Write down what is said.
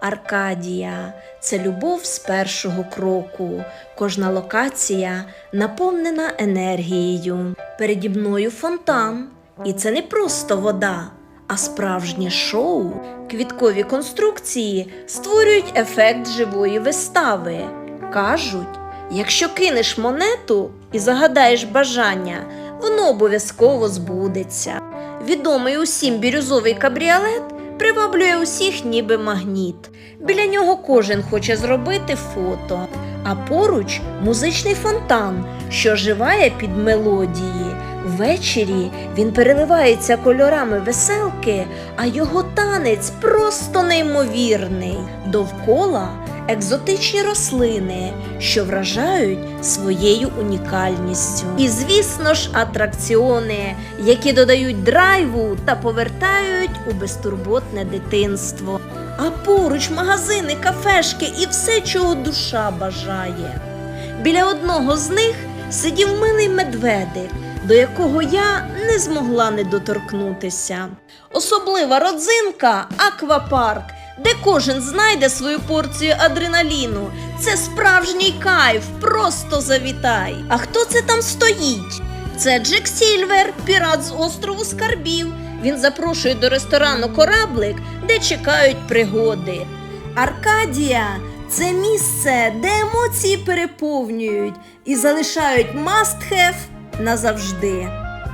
Аркадія це любов з першого кроку. Кожна локація наповнена енергією. Переді мною фонтан. І це не просто вода, а справжнє шоу. Квіткові конструкції створюють ефект живої вистави. Кажуть, якщо кинеш монету і загадаєш бажання, воно обов'язково збудеться. Відомий усім бірюзовий кабріолет приваблює усіх ніби магніт. Біля нього кожен хоче зробити фото, а поруч музичний фонтан, що живає під мелодії. Ввечері він переливається кольорами веселки, а його танець просто неймовірний. Довкола екзотичні рослини, що вражають своєю унікальністю. І, звісно ж, атракціони, які додають драйву та повертають у безтурботне дитинство. А поруч магазини, кафешки і все, чого душа бажає. Біля одного з них сидів милий медведик, до якого я не змогла не доторкнутися. Особлива родзинка аквапарк, де кожен знайде свою порцію адреналіну. Це справжній кайф, просто завітай. А хто це там стоїть? Це Джек Сільвер, пірат з острову Скарбів. Він запрошує до ресторану кораблик, де чекають пригоди. Аркадія це місце, де емоції переповнюють і залишають must have назавжди.